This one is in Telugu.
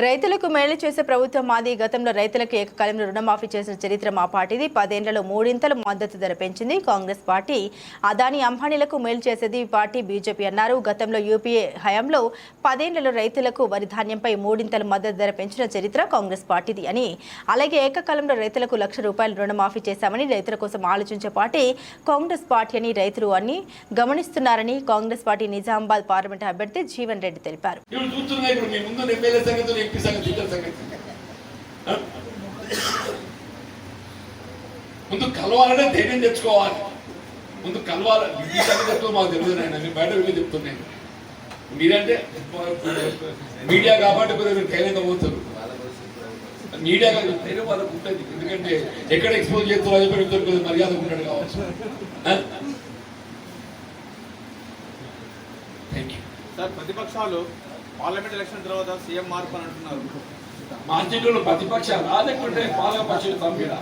రైతులకు మేలు చేసే ప్రభుత్వం మాది. గతంలో రైతులకు ఏకకాలంలో రుణమాఫీ చేసిన చరిత్ర మా పార్టీది. పదేళ్ళలో మూడింతలు మద్దతు ధర పెంచింది కాంగ్రెస్ పార్టీ. అదాని అంబానీలకు మేలు చేసేది పార్టీ బీజేపీ అన్నారు. గతంలో యూపీఏ హయాంలో పదేళ్ళలో రైతులకు వరి ధాన్యంపై మూడింతలు మద్దతు ధర పెంచిన చరిత్ర కాంగ్రెస్ పార్టీది అని. అలాగే ఏకకాలంలో రైతులకు లక్ష రూపాయలు రుణమాఫీ చేశామని రైతుల కోసం ఆలోచించే పార్టీ కాంగ్రెస్ పార్టీ అని రైతులు అని గమనిస్తున్నారని కాంగ్రెస్ పార్టీ నిజామాబాద్ పార్లమెంట్ అభ్యర్థి జీవన్ రెడ్డి తెలిపారు. వ్యక్తి సంగతి. ఇతర సంగతి ముందు కలవాలనే ధైర్యం తెచ్చుకోవాలి. ముందు కలవాలి. ఈ సంగతితో మాకు తెలియదు నాయన నేను బయట వెళ్ళి చెప్తున్నాను మీరంటే మీడియా కాబట్టి కొద్దిగా మీరు ధైర్యంగా పోతారు. మీడియా కాదు ధైర్యం వాళ్ళకు ఉంటుంది. ఎందుకంటే ఎక్కడ ఎక్స్పోజ్ చేస్తారో అది కూడా ఇద్దరు కొద్దిగా మర్యాద ఉంటాడు కావచ్చు. థ్యాంక్ యూ సార్ ప్రతిపక్షాలు పార్లమెంట్ ఎలక్షన్ తర్వాత సీఎం మార్పు అని అంటున్నారు. మార్కెట్లో ప్రతిపక్షాలు రాదకుంటే పాలక పక్షులు తమ్మిడ